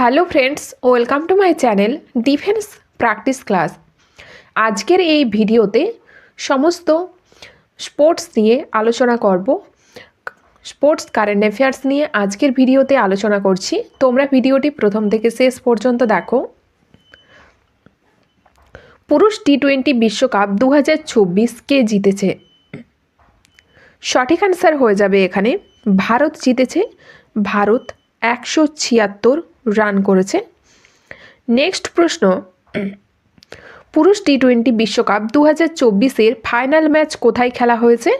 Hello friends, welcome to my channel defence practice class. আজকের এই ভিডিওতে সমস্ত স্পোর্টস নিয়ে আলোচনা করব। স্পোর্টস কারেন্ট অ্যাফেয়ার্স নিয়ে আজকের ভিডিওতে আলোচনা করছি। তোমরা ভিডিওটি প্রথম থেকে শেষ পর্যন্ত দেখো। পুরুষ টি টোয়েন্টি বিশ্বকাপ দু হাজার চব্বিশ কে জিতেছে? সঠিক অ্যান্সার হয়ে যাবে এখানে। ভারত জিতেছে। ভারত একশো ছিয়াত্তর রান করেছে। নেক্সট প্রশ্ন। পুরুষ টি টোয়েন্টি বিশ্বকাপ দু হাজার চব্বিশের ফাইনাল ম্যাচ কোথায় খেলা হয়েছে?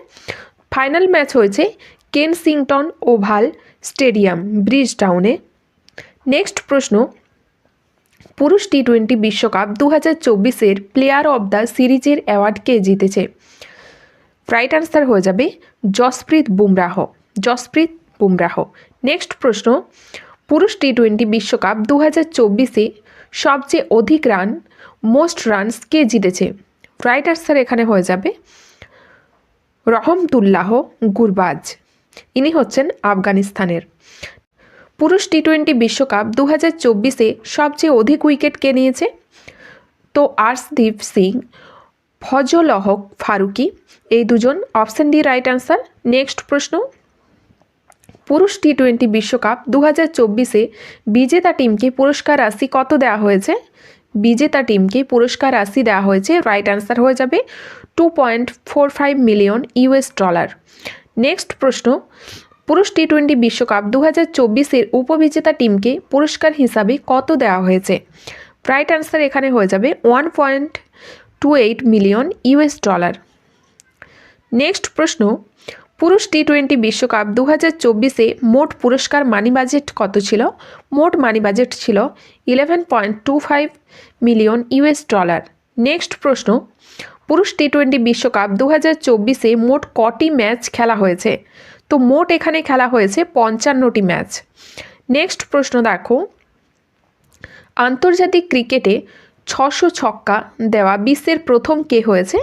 ফাইনাল ম্যাচ হয়েছে কেনসিংটন ওভাল স্টেডিয়াম, ব্রিজ টাউনে। নেক্সট প্রশ্ন। পুরুষ টি টোয়েন্টি বিশ্বকাপ দু হাজার চব্বিশের প্লেয়ার অব দ্য সিরিজের অ্যাওয়ার্ড কে জিতেছে? রাইট আনসার হয়ে যাবে জসপ্রীত বুমরাহ। জসপ্রীত বুমরাহ। নেক্সট প্রশ্ন, পুরুষ টি টোয়েন্টি বিশ্বকাপ দু হাজার চব্বিশে সবচেয়ে অধিক রান মোস্ট রানস কে জিতেছে? রাইট আনসার এখানে হয়ে যাবে, রহমতুল্লাহ গুরবাজ। ইনি হচ্ছেন আফগানিস্তানের। পুরুষ টি টোয়েন্টি বিশ্বকাপ দু হাজার চব্বিশে সবচেয়ে অধিক উইকেট কে নিয়েছে? তো আর্শদীপ সিং ফজল হক ফারুকি, এই দুজন option D right answer next প্রশ্ন পুরুষ টি টোয়েন্টি বিশ্বকাপ দু হাজার চব্বিশে বিজেতা টিমকে পুরস্কার রাশি কত দেওয়া হয়েছে? বিজেতা টিমকে পুরস্কার রাশি দেওয়া হয়েছে রাইট আনসার হয়ে যাবে two point four five million US dollar next প্রশ্ন, পুরুষ টি টোয়েন্টি বিশ্বকাপ দু হাজার চব্বিশের উপবিজেতা টিমকে পুরস্কার হিসাবে কত দেওয়া হয়েছে? রাইট আনসার এখানে হয়ে যাবে one point two eight million US dollar next প্রশ্ন পুরুষ টি টোয়েন্টি বিশ্বকাপ দু হাজার চব্বিশে মোট পুরস্কার মানি বাজেট কত ছিল? মোট মানি বাজেট ছিল eleven point two five million US dollar next প্রশ্ন, পুরুষ টি টোয়েন্টি বিশ্বকাপ দু হাজার চব্বিশে মোট কটি ম্যাচ খেলা হয়েছে? তো মোট এখানে খেলা হয়েছে পঞ্চান্নটি ম্যাচ নেক্সট প্রশ্ন দেখো, আন্তর্জাতিক ক্রিকেটে ছশো ছক্কা দেওয়া বিশ্বের প্রথম কে হয়েছে?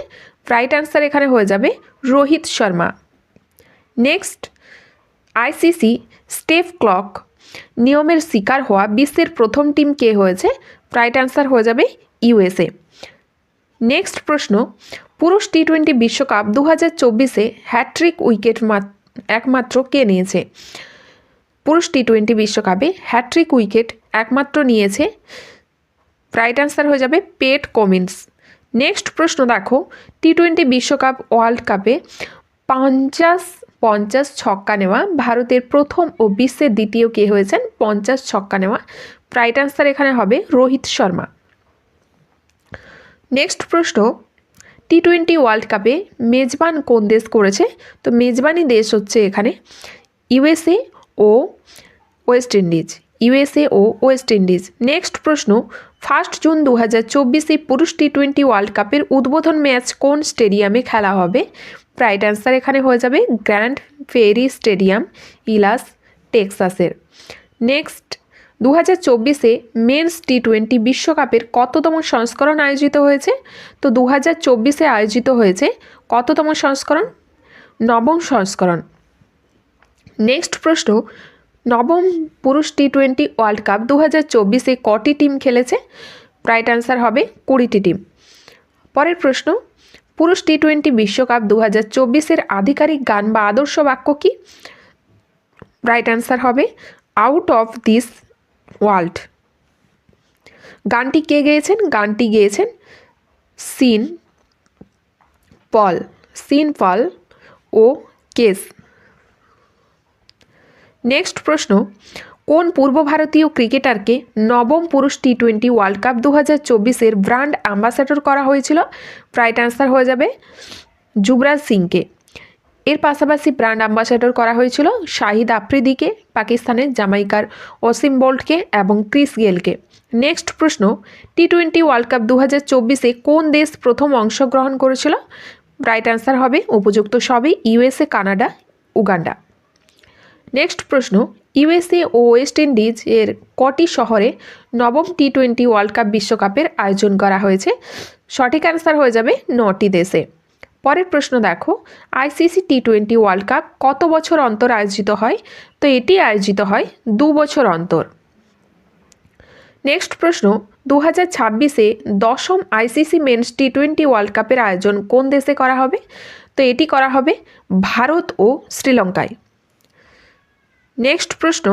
রাইট আনসার এখানে হয়ে যাবে Rohit Sharma. Next ICC stop clock নিয়মের শিকার হওয়া বিশ্বের প্রথম টিম কে হয়েছে? রাইট অ্যান্সার হয়ে যাবে ইউএসএ নেক্সট প্রশ্ন, পুরুষ টি টোয়েন্টি বিশ্বকাপ দু হাজার চব্বিশে হ্যাট্রিক উইকেট একমাত্র কে নিয়েছে? পুরুষ টি টোয়েন্টি বিশ্বকাপে হ্যাট্রিক উইকেট একমাত্র নিয়েছে। রাইট অ্যান্সার হয়ে যাবে পেট কমিন্স নেক্সট প্রশ্ন দেখো টি টোয়েন্টি বিশ্বকাপ ওয়ার্ল্ড কাপে পঞ্চাশ পঞ্চাশ ছক্কা নেওয়া। ভারতের প্রথম ও বিশ্বের দ্বিতীয় কে হয়েছেন? পঞ্চাশ ছক্কা নেওয়া। রাইট আনসার এখানে হবে রোহিত শর্মা। নেক্সট প্রশ্ন টি টোয়েন্টি ওয়ার্ল্ড কাপে মেজবান কোন দেশ করেছে? তো মেজবানি দেশ হচ্ছে এখানে ইউএসএ ও ওয়েস্ট ইন্ডিজ। ইউএসএ ও ওয়েস্ট ইন্ডিজ। নেক্সট প্রশ্ন, ফার্স্ট জুন দু হাজার চব্বিশে পুরুষ টি টোয়েন্টি ওয়ার্ল্ড কাপের উদ্বোধন ম্যাচ কোন স্টেডিয়ামে খেলা হবে? রাইট অ্যান্সার এখানে হয়ে যাবে গ্র্যান্ড ফেরি স্টেডিয়াম, ইলাস, টেক্সাসের। নেক্সট দু হাজার চব্বিশে মেন্স টি টোয়েন্টি বিশ্বকাপের কততম সংস্করণ আয়োজিত হয়েছে? তো দু হাজার চব্বিশে আয়োজিত হয়েছে কততম সংস্করণ? নবম সংস্করণ। নেক্সট প্রশ্ন, নবম পুরুষ টি টোয়েন্টি ওয়ার্ল্ড কাপ দু হাজার চব্বিশে কটি টিম খেলেছে? রাইট অ্যান্সার হবে কুড়িটি টিম। পরের প্রশ্ন পুরুষ টি টোয়েন্টি বিশ্বকাপ দু হাজার চব্বিশের আধিকারিক গান বা আদর্শ বাক্য কী? রাইট অ্যান্সার হবে আউট অফ দিস ওয়ার্ল্ড গানটি কে গেয়েছেন? গানটি গেয়েছেন সিন পল সিন পল ও কেস। নেক্সট প্রশ্ন কোন পূর্ব ভারতীয় ক্রিকেটারকে নবম পুরুষ টি টোয়েন্টি ওয়ার্ল্ড কাপ দু হাজার চব্বিশের ব্র্যান্ড অ্যাম্বাসাডর করা হয়েছিল? রাইট অ্যান্সার হয়ে যাবে যুবরাজ সিংকে। এর পাশাপাশি ব্র্যান্ড অ্যাম্বাসাডর করা হয়েছিল শাহিদ আফ্রিদিকে, পাকিস্তানের জামাইকার অসিম বোল্টকে এবং ক্রিস গেলকে নেক্সট প্রশ্ন টি টোয়েন্টি ওয়ার্ল্ড কাপ দু হাজার চব্বিশে কোন দেশ প্রথম অংশগ্রহণ করেছিল? রাইট অ্যান্সার হবে উপযুক্ত সবই, ইউএসএ, কানাডা, উগান্ডা। নেক্সট প্রশ্ন ইউএসএ ও ওয়েস্ট ইন্ডিজ এর কটি শহরে নবম টি টোয়েন্টি ওয়ার্ল্ড কাপ বিশ্বকাপের আয়োজন করা হয়েছে? সঠিক অ্যান্সার হয়ে যাবে নটি দেশে। পরের প্রশ্ন দেখো, ICC T twenty world cup কত বছর অন্তর আয়োজিত হয়? তো এটি আয়োজিত হয় দু বছর অন্তর। নেক্সট প্রশ্ন দু হাজার ছাব্বিশে দশম ICC men's T twenty world কাপের আয়োজন কোন দেশে করা হবে? তো এটি করা হবে ভারত ও শ্রীলঙ্কায়। নেক্সট প্রশ্ন,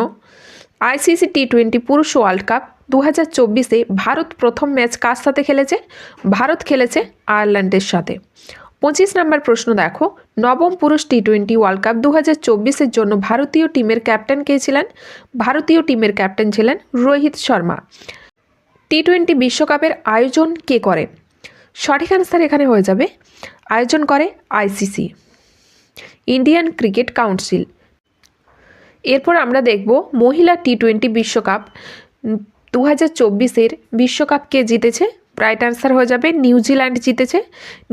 আইসিসি টি টোয়েন্টি পুরুষ ওয়ার্ল্ড কাপ দু হাজার চব্বিশে ভারত প্রথম ম্যাচ কার সাথে খেলেছে? ভারত খেলেছে আয়ারল্যান্ডের সাথে। পঁচিশ নম্বর প্রশ্ন দেখো, নবম পুরুষ টি টোয়েন্টি ওয়ার্ল্ড কাপ দু হাজার চব্বিশের জন্য ভারতীয় টিমের ক্যাপ্টেন কে ছিলেন? ভারতীয় টিমের ক্যাপ্টেন ছিলেন রোহিত শর্মা। টি টোয়েন্টি বিশ্বকাপের আয়োজন কে করে? সঠিক অ্যান্সার এখানে হয়ে যাবে, আয়োজন করে আইসিসি। Indian cricket council. এরপর আমরা দেখব মহিলা টি টোয়েন্টি বিশ্বকাপ। দু হাজার চব্বিশের বিশ্বকাপ কে জিতেছে রাইট অ্যান্সার হয়ে যাবে নিউজিল্যান্ড জিতেছে।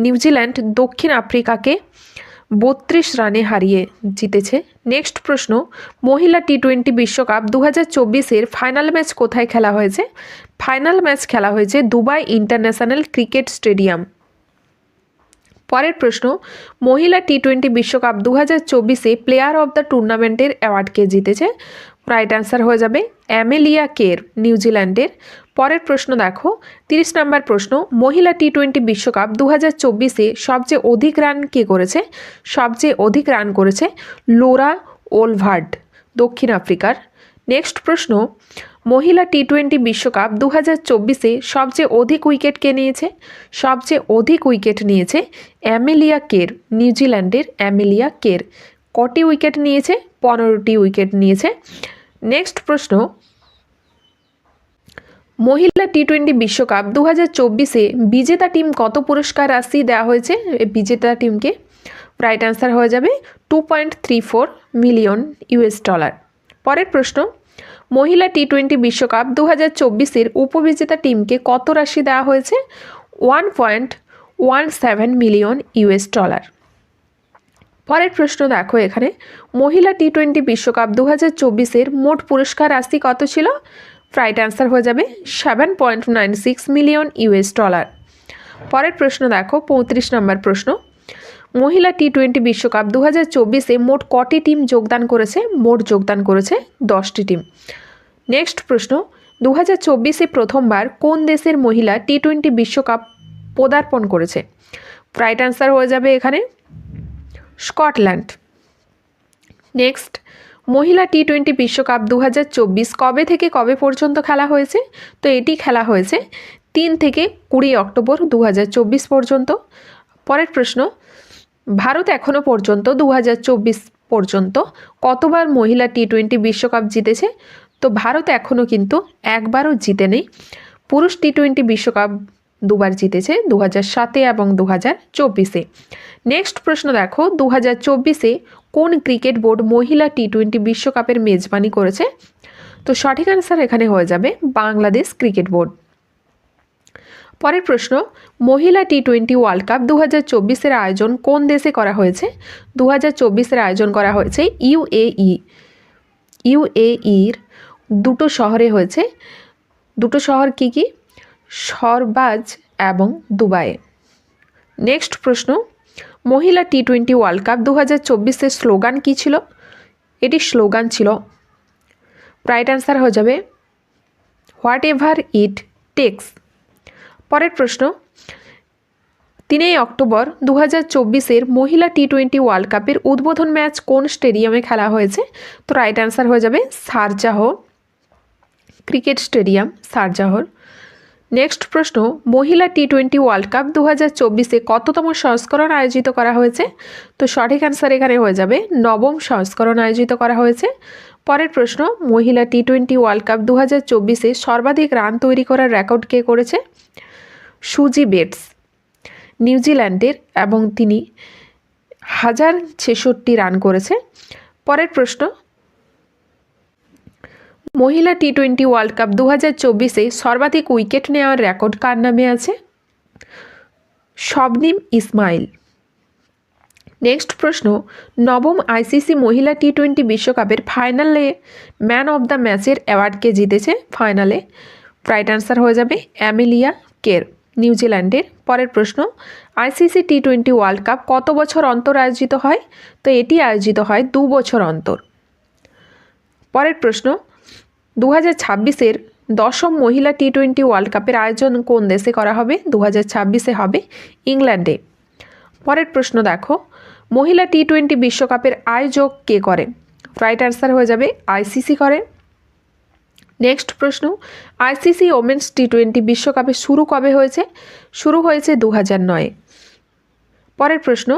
নিউজিল্যান্ড দক্ষিণ আফ্রিকাকে বত্রিশ রানে হারিয়ে জিতেছে। নেক্সট প্রশ্ন, মহিলা টি টোয়েন্টি বিশ্বকাপ দু হাজার চব্বিশের ফাইনাল ম্যাচ কোথায় খেলা হয়েছে? ফাইনাল ম্যাচ খেলা হয়েছে দুবাই ইন্টারন্যাশনাল ক্রিকেট স্টেডিয়াম। পরের প্রশ্ন, মহিলা টি টোয়েন্টি বিশ্বকাপ দু হাজার চব্বিশে প্লেয়ার অব দ্য টুর্নামেন্টের অ্যাওয়ার্ডকে জিতেছে? রাইট অ্যান্সার হয়ে যাবে অ্যামেলিয়া কের নিউজিল্যান্ডের পরের প্রশ্ন দেখো, তিরিশ নম্বর প্রশ্ন, মহিলা টি টোয়েন্টি বিশ্বকাপ দু হাজার চব্বিশে সবচেয়ে অধিক রান কে করেছে? সবচেয়ে অধিক রান করেছে লোরা ওলভার্ড দক্ষিণ আফ্রিকার। নেক্সট প্রশ্ন মহিলা টি টোয়েন্টি বিশ্বকাপ দু হাজার চব্বিশে সবচেয়ে অধিক উইকেট কে নিয়েছে? সবচেয়ে অধিক উইকেট নিয়েছে অ্যামেলিয়া কের, নিউজিল্যান্ডের অ্যামেলিয়া কের। কটি উইকেট নিয়েছে? পনেরোটি উইকেট নিয়েছে। নেক্সট প্রশ্ন। মহিলা টি টোয়েন্টি বিশ্বকাপ দু হাজার চব্বিশে বিজেতা টিম কত পুরস্কার রাশি দেওয়া হয়েছে? বিজেতা টিমকে রাইট অ্যান্সার হয়ে যাবে two point three four million US dollar. পরের প্রশ্ন। মহিলা টি টোয়েন্টি বিশ্বকাপ দু হাজার চব্বিশের উপবিজেতা টিমকে কত রাশি দেওয়া হয়েছে? One point one seven million US dollar পরের প্রশ্ন দেখো এখানে। মহিলা টি টোয়েন্টি বিশ্বকাপ দু হাজার চব্বিশের মোট পুরস্কার রাশি কত ছিল? রাইট অ্যান্সার হয়ে যাবে seven point nine six million US dollar পরের প্রশ্ন দেখো, পঁয়ত্রিশ নম্বর প্রশ্ন। মহিলা টি টোয়েন্টি বিশ্বকাপ দু হাজার চব্বিশে মোট কটি টিম যোগদান করেছে? মোট যোগদান করেছে দশটি টিম। নেক্সট প্রশ্ন দু হাজার চব্বিশে প্রথমবার কোন দেশের মহিলা টি টোয়েন্টি বিশ্বকাপ পদার্পণ করেছে? রাইট অ্যান্সার হয়ে যাবে এখানে স্কটল্যান্ড। নেক্সট, মহিলা টি টোয়েন্টি বিশ্বকাপ দু হাজার চব্বিশ কবে থেকে কবে পর্যন্ত খেলা হয়েছে? তো এটি খেলা হয়েছে তিন থেকে কুড়ি অক্টোবর দু হাজার চব্বিশ পর্যন্ত। পরের প্রশ্ন ভারত এখনও পর্যন্ত দু হাজার চব্বিশ পর্যন্ত কতবার মহিলা টি টোয়েন্টি বিশ্বকাপ জিতেছে? তো ভারত এখনও কিন্তু একবারও জিতে নেই। পুরুষ টি টোয়েন্টি বিশ্বকাপ দুবার জিতেছে দু সাতে এবং দু হাজার চব্বিশে। নেক্সট প্রশ্ন দেখো দু হাজার চব্বিশে কোন ক্রিকেট বোর্ড মহিলা টি টোয়েন্টি বিশ্বকাপের মেজবানি করেছে? তো সঠিক অ্যান্সার এখানে হয়ে যাবে বাংলাদেশ ক্রিকেট বোর্ড। পরের প্রশ্ন, মহিলা টি টোয়েন্টি ওয়ার্ল্ড কাপ দু হাজার চব্বিশের আয়োজন কোন দেশে করা হয়েছে? দু হাজার চব্বিশের আয়োজন করা হয়েছে ইউএই ইউএইর দুটো শহরে হয়েছে। দুটো শহর কি কি? সরবাজ এবং দুবাইয়ে। নেক্সট প্রশ্ন, মহিলা টি টোয়েন্টি ওয়ার্ল্ড কাপ দু হাজার চব্বিশের স্লোগান কী ছিল? এটি স্লোগান ছিল, রাইট অ্যান্সার হয়ে যাবে, হোয়াট এভার ইট টেক্স। পরের প্রশ্ন, তিনই অক্টোবর দু হাজার চব্বিশের মহিলা টি টোয়েন্টি ওয়ার্ল্ড কাপের উদ্বোধন ম্যাচ কোন স্টেডিয়ামে খেলা হয়েছে? তো রাইট অ্যান্সার হয়ে যাবে সারজাহ, ক্রিকেট স্টেডিয়াম সারজাহর নেক্সট প্রশ্ন, মহিলা টি টোয়েন্টি ওয়ার্ল্ড কাপ দু হাজার চব্বিশে কততম সংস্করণ আয়োজিত করা হয়েছে? তো সঠিক অ্যান্সার এখানে হয়ে যাবে নবম সংস্করণ আয়োজিত করা হয়েছে। পরের প্রশ্ন, মহিলা টি টোয়েন্টি ওয়ার্ল্ড কাপ দু হাজার চব্বিশে সর্বাধিক রান তৈরি করার রেকর্ড কে করেছে? সুজি বেটস, নিউজিল্যান্ডের এবং তিনি হাজার ছেষট্টি রান করেছে। পরের প্রশ্ন, মহিলা টি টোয়েন্টি ওয়ার্ল্ড কাপ দু হাজার চব্বিশে সর্বাধিক উইকেট নেওয়ার রেকর্ড কার নামে আছে? শবনিম ইসমাইল। নেক্সট প্রশ্ন, নবম আইসিসি মহিলা টি টোয়েন্টি বিশ্বকাপের ফাইনালে ম্যান অব দ্য ম্যাচের অ্যাওয়ার্ডকে জিতেছে। ফাইনালে, রাইট অ্যান্সার হয়ে যাবে অ্যামিলিয়া কের। নিউজিল্যান্ডের। পরের প্রশ্ন, ICC T twenty world cup কত বছর অন্তর আয়োজিত হয়? তো এটি আয়োজিত হয় দু বছর অন্তর। পরের প্রশ্ন দু হাজার ছাব্বিশের দশম মহিলা টি টোয়েন্টি ওয়ার্ল্ড কাপের আয়োজন কোন দেশে করা হবে? দু হাজার ছাব্বিশে হবে ইংল্যান্ডে। পরের প্রশ্ন দেখো, মহিলা টি টোয়েন্টি বিশ্বকাপের আয়োজক কে করে? রাইট অ্যান্সার হয়ে যাবে আইসিসি করে। নেক্সট প্রশ্ন, আইসিসি ওমেন্স টি টোয়েন্টি বিশ্বকাপে শুরু কবে হয়েছে? শুরু হয়েছে দু হাজার পরের প্রশ্ন,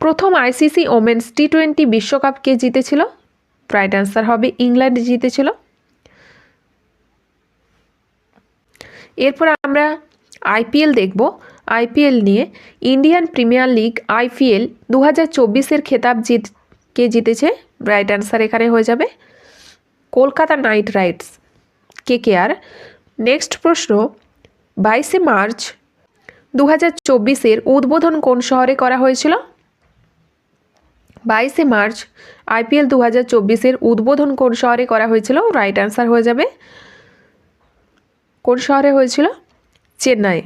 প্রথম আইসিসি ওমেন্স টি টোয়েন্টি বিশ্বকাপ কে জিতেছিল? রাইট অ্যান্সার হবে ইংল্যান্ড জিতেছিল। এরপর আমরা আইপিএল দেখব। আইপিএল নিয়ে ইন্ডিয়ান প্রিমিয়ার লিগ আইপিএল দু হাজার চব্বিশের খেতাব জিত, কে জিতেছে? রাইট অ্যান্সার এখানে হয়ে যাবে Kolkata Knight Riders. K K R? Next প্রশ্ন, বাইশে মার্চ দু হাজার চব্বিশের উদ্বোধন কোন শহরে করা হয়েছিল? বাইশে মার্চ আইপিএল দু হাজার চব্বিশের উদ্বোধন কোন শহরে করা হয়েছিল? রাইট অ্যান্সার হয়ে যাবে। কোন শহরে হয়েছিল? চেন্নাই।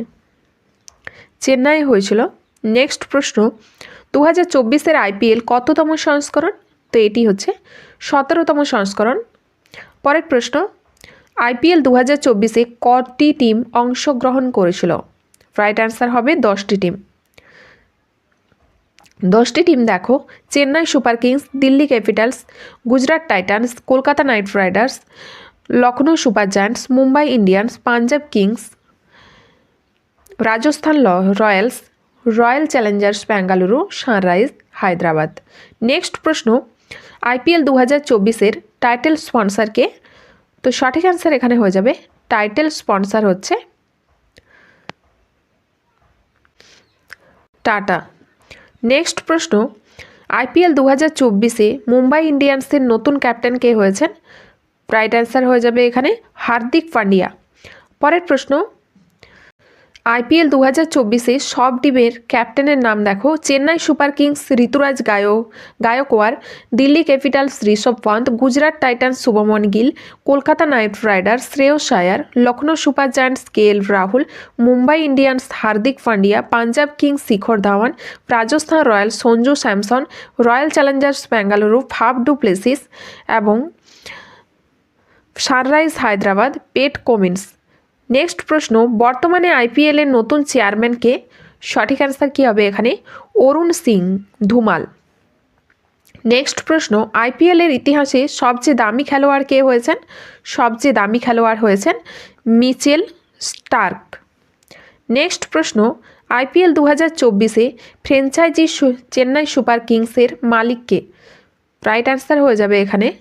চেন্নাই হয়েছিল। নেক্সট প্রশ্ন দু হাজার চব্বিশের আইপিএল কততম সংস্করণ? তো এটি হচ্ছে সতেরোতম সংস্করণ। পরের প্রশ্ন, আইপিএল দু হাজার চব্বিশে কটি টিম অংশগ্রহণ করেছিল? রাইট অ্যান্সার হবে দশটি টিম। দশটি টিম দেখো, Chennai Super Kings, Delhi Capitals, Gujarat Titans, Kolkata Knight Riders Lucknow Super Giants, Mumbai Indians, Punjab Kings, Rajasthan ল- Royals, Royal Challengers Bengaluru Sunrise, Hyderabad. Next প্রশ্ন, আইপিএল দু হাজার চব্বিশের টাইটেল স্পন্সারকে তো সঠিক অ্যান্সার এখানে হয়ে যাবে। টাইটেল স্পন্সার হচ্ছে টাটা। নেক্সট প্রশ্ন আইপিএল দু হাজার চব্বিশে মুম্বাই ইন্ডিয়ান্সের নতুন ক্যাপ্টেন কে হয়েছেন? রাইট অ্যান্সার হয়ে যাবে এখানে হার্দিক পান্ডিয়া। পরের প্রশ্ন আইপিএল দু হাজার চব্বিশে সব টিমের ক্যাপ্টেনের নাম দেখো। চেন্নাই সুপার কিংস ঋতুরাজ গায়ো Gaikwad Delhi Capitals Rishabh Pant Gujarat Titans Shubman Gill, Kolkata Knight Riders Shreyas Iyer, Lucknow Super Giants K L Rahul, Mumbai Indians Hardik Pandya, Punjab Kings Shikhar Dhawan, Rajasthan Royal Sanju Samson, Royal Challengers Bengaluru Faf du Plessis এবং Sunrise Hyderabad, Pat Cummins. Next প্রশ্ন, বর্তমানে IPL এর নতুন চেয়ারম্যানকে সঠিক answer কী হবে এখানে? অরুণ সিং, ধুমাল। নেক্সট প্রশ্ন আইপিএল এর ইতিহাসে সবচেয়ে দামি খেলোয়াড় কে হয়েছেন? সবচেয়ে দামি খেলোয়াড় হয়েছেন মিচেল স্টার্ক। নেক্সট প্রশ্ন আইপিএল দু হাজার চব্বিশে ফ্র্যাঞ্চাইজি সু- চেন্নাই সুপার কিংসের মালিককে রাইট অ্যান্সার হয়ে যাবে এখানে।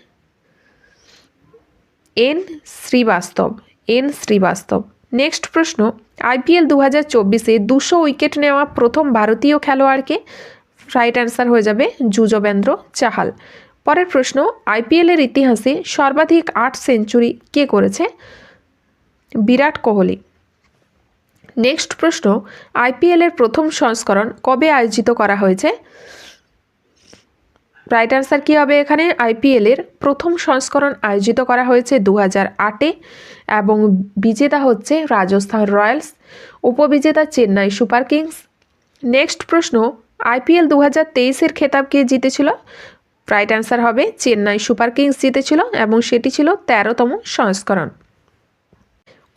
N Srivastava. N Srivastava. Next প্রশ্ন, আইপিএল দু হাজার চব্বিশে দুশো উইকেট নেওয়া প্রথম ভারতীয় খেলোয়াড়কে? রাইট অ্যান্সার হয়ে যাবে যুজবেন্দ্র চাহাল। পরের প্রশ্ন, আইপিএলের ইতিহাসে সর্বাধিক আট সেঞ্চুরি কে করেছে? বিরাট কোহলি। নেক্সট প্রশ্ন, আইপিএলের প্রথম সংস্করণ কবে আয়োজিত করা হয়েছে? রাইট অ্যান্সার কী হবে এখানে? আইপিএলের প্রথম সংস্করণ আয়োজিত করা হয়েছে দু হাজার আটে এবং বিজেতা হচ্ছে রাজস্থান রয়্যালস, উপবিজেতা চেন্নাই সুপার কিংস। নেক্সট প্রশ্ন আইপিএল দু হাজার তেইশের খেতাব কে জিতেছিল? রাইট অ্যান্সার হবে, চেন্নাই সুপার কিংস জিতেছিল এবং সেটি ছিল তেরোতম সংস্করণ।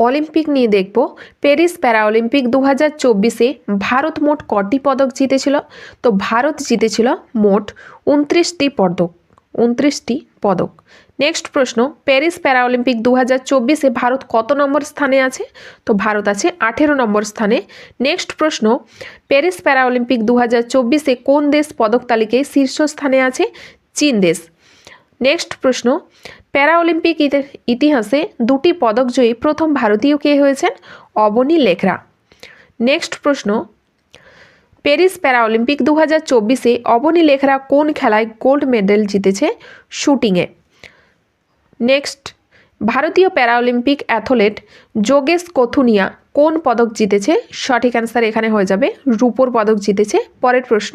অলিম্পিক নিয়ে দেখব। প্যারিস প্যারা অলিম্পিক দু হাজার চব্বিশে ভারত মোট কটি পদক জিতেছিল? তো ভারত জিতেছিল মোট উনত্রিশটি পদক উনত্রিশটি পদক। নেক্সট প্রশ্ন, প্যারিস প্যারা অলিম্পিক দু হাজার চব্বিশে ভারত কত নম্বর স্থানে আছে? তো ভারত আছে আঠেরো নম্বর স্থানে। নেক্সট প্রশ্ন, প্যারিস প্যারা অলিম্পিক দু হাজার চব্বিশে কোন দেশ পদক তালিকায় শীর্ষস্থানে আছে? চীন দেশ। নেক্সট প্রশ্ন প্যারা অলিম্পিক ইতিহাসে দুটি পদকজয়ী প্রথম ভারতীয় কে হয়েছেন? অবনী লেখরা। নেক্সট প্রশ্ন। প্যারিস প্যারা অলিম্পিক দু হাজার চব্বিশে অবনী লেখরা কোন খেলায় গোল্ড মেডেল জিতেছে শুটিংয়ে? নেক্সট। ভারতীয় প্যারাঅলিম্পিক অ্যাথলেট যোগেশ কোথুনিয়া কোন পদক জিতেছে? সঠিক অ্যান্সার এখানে হয়ে যাবে। রূপোর পদক জিতেছে। পরের প্রশ্ন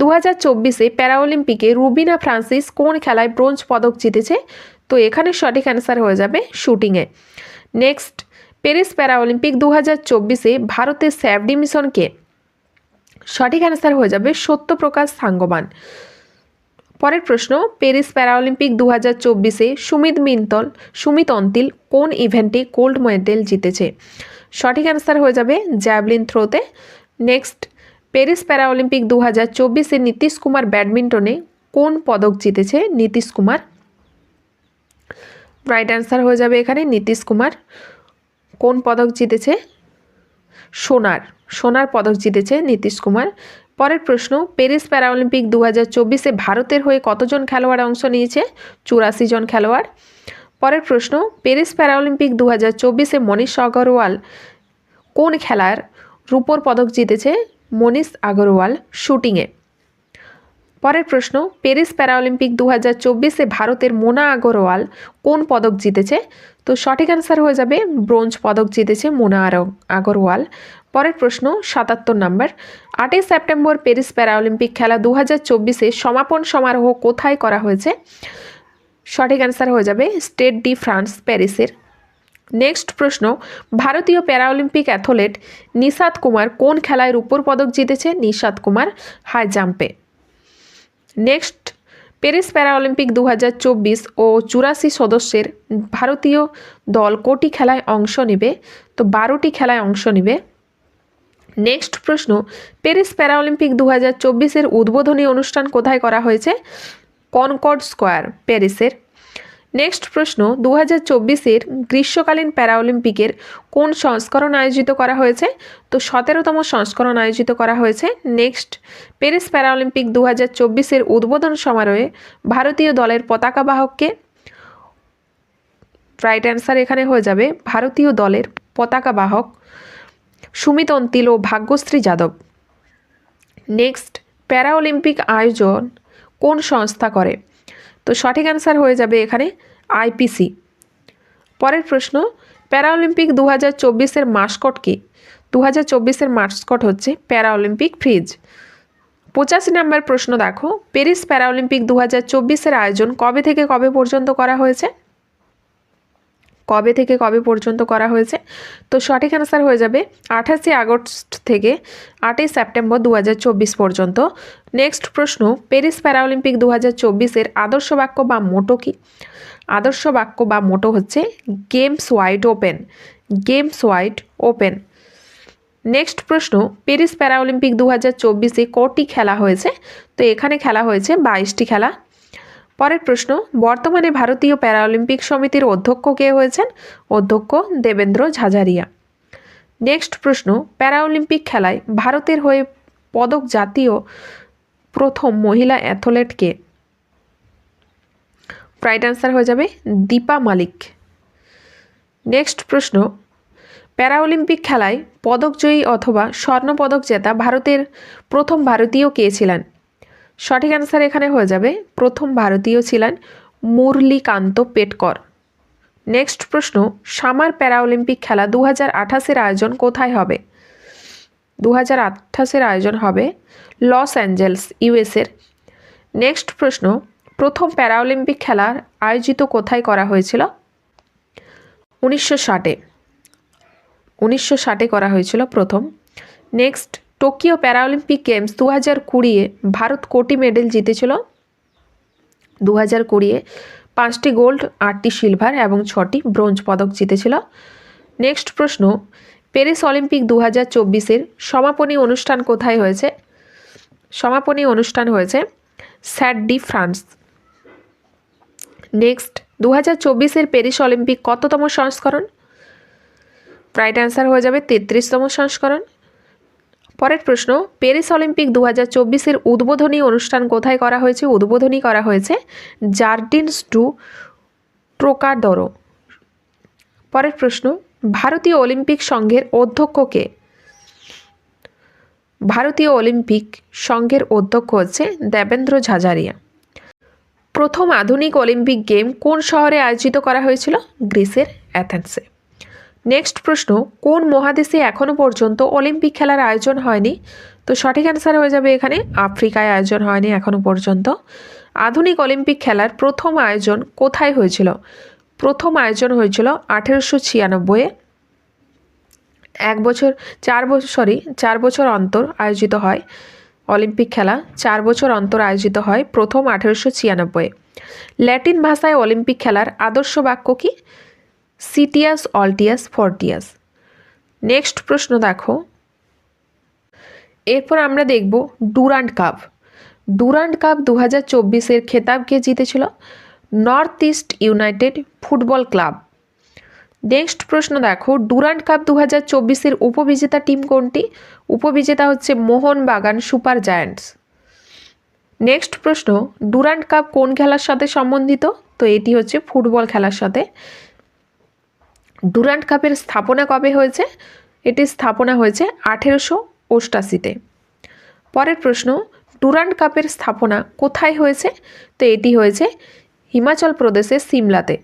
দু হাজার চব্বিশে প্যারাঅলিম্পিকে রুবিনা ফ্রান্সিস কোন খেলায় ব্রোঞ্জ পদক জিতেছে? তো এখানে সঠিক অ্যান্সার হয়ে যাবে শুটিংয়ে নেক্সট প্যারিস প্যারাঅলিম্পিক দু হাজার চব্বিশে ভারতের স্যাভডি মিশনকে। সঠিক অ্যান্সার হয়ে যাবে সত্যপ্রকাশ সাঙ্গমান। পরের প্রশ্ন প্যারিস প্যারাঅলিম্পিক দু হাজার চব্বিশে সুমিত মিন্তল সুমিত অন্তিল কোন ইভেন্টে গোল্ড মেডেল জিতেছে? সঠিক অ্যান্সার হয়ে যাবে জ্যাভলিন থ্রোতে নেক্সট প্যারিস প্যারাঅলিম্পিক দু হাজার চব্বিশে নীতিশ কুমার ব্যাডমিন্টনে কোন পদক জিতেছে নীতিশ কুমার? রাইট অ্যান্সার হয়ে যাবে এখানে নীতিশ কুমার। কোন পদক জিতেছে? সোনার। সোনার পদক জিতেছে নীতিশ কুমার। পরের প্রশ্ন প্যারিস প্যারাঅলিম্পিক দু হাজার চব্বিশে ভারতের হয়ে কতজন খেলোয়াড় অংশ নিয়েছে? চুরাশি জন খেলোয়াড়। পরের প্রশ্ন প্যারিস প্যারাঅলিম্পিক দু হাজার চব্বিশে মনীষ অগরওয়াল কোন খেলার রূপোর পদক জিতেছে মনীষ আগরওয়াল শুটিংয়ে? পরের প্রশ্ন প্যারিস প্যারাঅলিম্পিক দু হাজার চব্বিশে ভারতের মোনা আগরওয়াল কোন পদক জিতেছে? তো সঠিক অ্যান্সার হয়ে যাবে, ব্রোঞ্জ পদক জিতেছে মোনা আগরওয়াল পরের প্রশ্ন, সাতাত্তর নম্বর, আটই সেপ্টেম্বর প্যারিস প্যারাঅলিম্পিক খেলা দু হাজার চব্বিশে সমাপন সমারোহ কোথায় করা হয়েছে? সঠিক অ্যান্সার হয়ে যাবে স্টেট ডি ফ্রান্স প্যারিসের নেক্সট প্রশ্ন, ভারতীয় প্যারাঅলিম্পিক অ্যাথলেট নিশাদ কুমার কোন খেলায় রূপোর পদক জিতেছে? নিশাদ কুমার, হাই জাম্পে। নেক্সট প্যারিস প্যারাঅলিম্পিক দু হাজার চব্বিশ ও চুরাশি সদস্যের ভারতীয় দল কোটি খেলায় অংশ নেবে? তো বারোটি খেলায় অংশ নেবে। নেক্সট প্রশ্ন প্যারিস প্যারাঅলিম্পিক দু হাজার চব্বিশের উদ্বোধনী অনুষ্ঠান কোথায় করা হয়েছে? কনকর্ড স্কোয়ার, প্যারিসের। নেক্সট প্রশ্ন দু হাজার চব্বিশের গ্রীষ্মকালীন প্যারাঅলিম্পিকের কোন সংস্করণ আয়োজিত করা হয়েছে? তো সতেরোতম সংস্করণ আয়োজিত করা হয়েছে। নেক্সট, প্যারিস প্যারাঅলিম্পিক দু হাজার চব্বিশের উদ্বোধন সমারোহে ভারতীয় দলের পতাকা বাহককে? রাইট অ্যান্সার এখানে হয়ে যাবে, ভারতীয় দলের পতাকা বাহক সুমিত অন্তিল ও ভাগ্যশ্রী যাদব। নেক্সট, প্যারাঅলিম্পিক আয়োজন কোন সংস্থা করে? তো সঠিক অ্যান্সার হয়ে যাবে এখানে আইপিসি পরের প্রশ্ন প্যারাঅলিম্পিক দু হাজার চব্বিশের মাস্কট কি? দু হাজার চব্বিশের মাস্কট হচ্ছে প্যারাঅলিম্পিক ফ্রিজ পঁচাশি নাম্বার প্রশ্ন দেখো প্যারিস প্যারাঅলিম্পিক দু হাজার চব্বিশের আয়োজন কবে থেকে কবে পর্যন্ত করা হয়েছে? কবে থেকে কবে পর্যন্ত করা হয়েছে? তো সঠিক অ্যান্সার হয়ে যাবে আঠাশে আগস্ট থেকে আটই সেপ্টেম্বর দু হাজার চব্বিশ পর্যন্ত। নেক্সট প্রশ্ন প্যারিস প্যারাঅলিম্পিক দু হাজার চব্বিশের আদর্শ বাক্য বা মোটো কি? আদর্শ বাক্য বা মোটো হচ্ছে games wide open games wide open next প্রশ্ন প্যারিস প্যারাঅলিম্পিক দু হাজার চব্বিশে কটি খেলা হয়েছে? তো এখানে খেলা হয়েছে বাইশটি খেলা। পরের প্রশ্ন, বর্তমানে ভারতীয় প্যারাঅলিম্পিক সমিতির অধ্যক্ষ কে হয়েছেন? অধ্যক্ষ দেবেন্দ্র ঝাঝারিয়া। নেক্সট প্রশ্ন, প্যারাঅলিম্পিক খেলায় ভারতের হয়ে পদক জাতীয় প্রথম মহিলা অ্যাথলেট কে? রাইট অ্যান্সার হয়ে যাবে দীপা মালিক। নেক্সট প্রশ্ন, প্যারাঅলিম্পিক খেলায় পদকজয়ী অথবা স্বর্ণপদক জেতা ভারতের প্রথম ভারতীয় কে ছিলেন? সঠিক অ্যান্সার এখানে হয়ে যাবে। প্রথম ভারতীয় ছিলেন মুরলীকান্ত পেটকর। নেক্সট প্রশ্ন, সামার প্যারাঅলিম্পিক খেলা দু হাজার আঠাশের আয়োজন কোথায় হবে? দু হাজার আঠাশের আয়োজন হবে লস অ্যাঞ্জেলস ইউএসের নেক্সট প্রশ্ন, প্রথম প্যারাঅলিম্পিক খেলার আয়োজিত কোথায় করা হয়েছিল? উনিশশো ষাটে। উনিশশো ষাটে করা হয়েছিল প্রথম। নেক্সট টোকিও প্যারাঅলিম্পিক গেমস দু হাজার কুড়িয়ে ভারত কোটি মেডেল জিতেছিল। দু হাজার কুড়িয়ে পাঁচটি গোল্ড, আটটি সিলভার এবং ছটি ব্রোঞ্জ পদক জিতেছিল। নেক্সট প্রশ্ন, প্যারিস অলিম্পিক দু হাজার চব্বিশের সমাপনী অনুষ্ঠান কোথায় হয়েছে? সমাপনী অনুষ্ঠান হয়েছে স্যাট ডি ফ্রান্স। নেক্সট দু হাজার চব্বিশের প্যারিস অলিম্পিক কততম সংস্করণ? রাইট অ্যান্সার হয়ে যাবে তেত্রিশতম সংস্করণ। পরের প্রশ্ন, প্যারিস অলিম্পিক দু হাজার চব্বিশের উদ্বোধনী অনুষ্ঠান কোথায় করা হয়েছে? উদ্বোধনী করা হয়েছে জার্ডিনস টু ট্রোকাডোরো পরের প্রশ্ন, ভারতীয় অলিম্পিক সংঘের অধ্যক্ষকে ভারতীয় অলিম্পিক সংঘের অধ্যক্ষ হচ্ছে দেবেন্দ্র ঝাঝারিয়া। প্রথম আধুনিক অলিম্পিক গেম কোন শহরে আয়োজিত করা হয়েছিল? গ্রিসের অ্যাথেন্সে। নেক্সট প্রশ্ন, কোন মহাদেশে এখনও পর্যন্ত অলিম্পিক খেলার আয়োজন হয়নি? তো সঠিক অ্যান্সার হয়ে যাবে এখানে, আফ্রিকায় আয়োজন হয়নি এখনও পর্যন্ত। আধুনিক অলিম্পিক খেলার প্রথম আয়োজন কোথায় হয়েছিল? প্রথম আয়োজন হয়েছিল আঠেরোশো ছিয়ানব্বইয়ে। এক বছর, চার বছর সরি চার বছর অন্তর আয়োজিত হয় অলিম্পিক খেলা, চার বছর অন্তর আয়োজিত হয় প্রথম আঠেরোশো ছিয়ানব্বই ল্যাটিন ভাষায় অলিম্পিক খেলার আদর্শ বাক্য কি? সিটিয়াস, অল্টিয়াস, ফর্টিয়াস। নেক্সট প্রশ্ন দেখো। এরপর আমরা দেখব ডুরান্ড কাপ। ডুরান্ড কাপ দু হাজার চব্বিশের খেতাবকে জিতেছিল? North east united football club next প্রশ্ন দেখো। ডুরান্ড কাপ দু হাজার চব্বিশের উপবিজেতা টিম কোনটি? উপবিজেতা হচ্ছে মোহনবাগান সুপার জায়ান্টস। নেক্সট প্রশ্ন। ডুরান্ড কাপ কোন খেলার সাথে সম্বন্ধিত? তো এটি হচ্ছে ফুটবল খেলার সাথে ডুরান্ড কাপের স্থাপনা কবে হয়েছে? এটি স্থাপনা হয়েছে আঠেরোশো অষ্টাশিতে। পরের প্রশ্ন ডুরান্ড কাপের স্থাপনা কোথায় হয়েছে? তো এটি হয়েছে হিমাচল প্রদেশের সিমলাতে।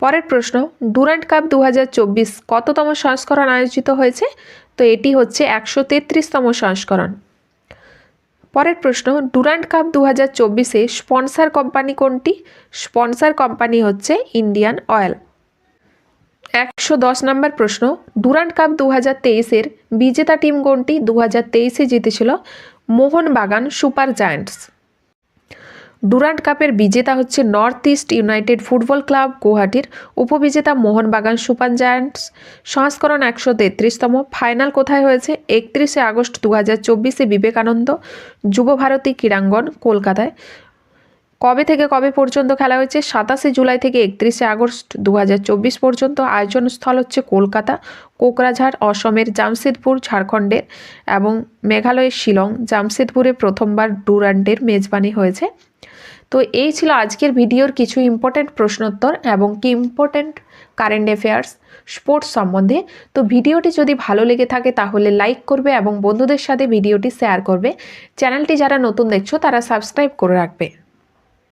পরের প্রশ্ন ডুরান্ড কাপ দু হাজার চব্বিশ কততম সংস্করণ আয়োজিত হয়েছে? তো এটি হচ্ছে একশো তেত্রিশতম সংস্করণ। পরের প্রশ্ন ডুরান্ড কাপ দু হাজার চব্বিশে স্পন্সার কোম্পানি কোনটি? স্পন্সার কোম্পানি হচ্ছে ইন্ডিয়ান অয়েল। একশো দশ নম্বর প্রশ্ন ডুরান্ড কাপ দু হাজার তেইশের বিজেতা টিম কোনটি? দু হাজার তেইশে জিতেছিল মোহনবাগান সুপার জায়ান্টস। ডুরান্ড কাপের বিজেতা হচ্ছে north east united football club গুয়াহাটির উপবিজেতা মোহনবাগান সুপার জায়ান্টস। সংস্করণ একশো তেত্রিশতম, ফাইনাল কোথায় হয়েছে? একত্রিশে আগস্ট দু হাজার চব্বিশে বিবেকানন্দ যুবভারতী ক্রীড়াঙ্গন কলকাতায়। কবে থেকে কবে পর্যন্ত খেলা হয়েছে? সাতাশে জুলাই থেকে একত্রিশে আগস্ট দু হাজার চব্বিশ পর্যন্ত আয়োজন স্থল হচ্ছে কলকাতা, কোকরাঝাড়, অসমের জামশেদপুর, ঝাড়খণ্ডের এবং মেঘালয়ের শিলং। জামশেদপুরে প্রথমবার ডুরান্ডের মেজবানি হয়েছে। তো এই ছিল আজকের ভিডিওর কিছু ইম্পর্ট্যান্ট প্রশ্নোত্তর এবং কি ইম্পর্ট্যান্ট কারেন্ট অ্যাফেয়ার্স স্পোর্টস সম্বন্ধে। তো ভিডিওটি যদি ভালো লেগে থাকে তাহলে লাইক করবে এবং বন্ধুদের সাথে ভিডিওটি শেয়ার করবে। চ্যানেলটি যারা নতুন দেখছ তারা সাবস্ক্রাইব করে রাখবে।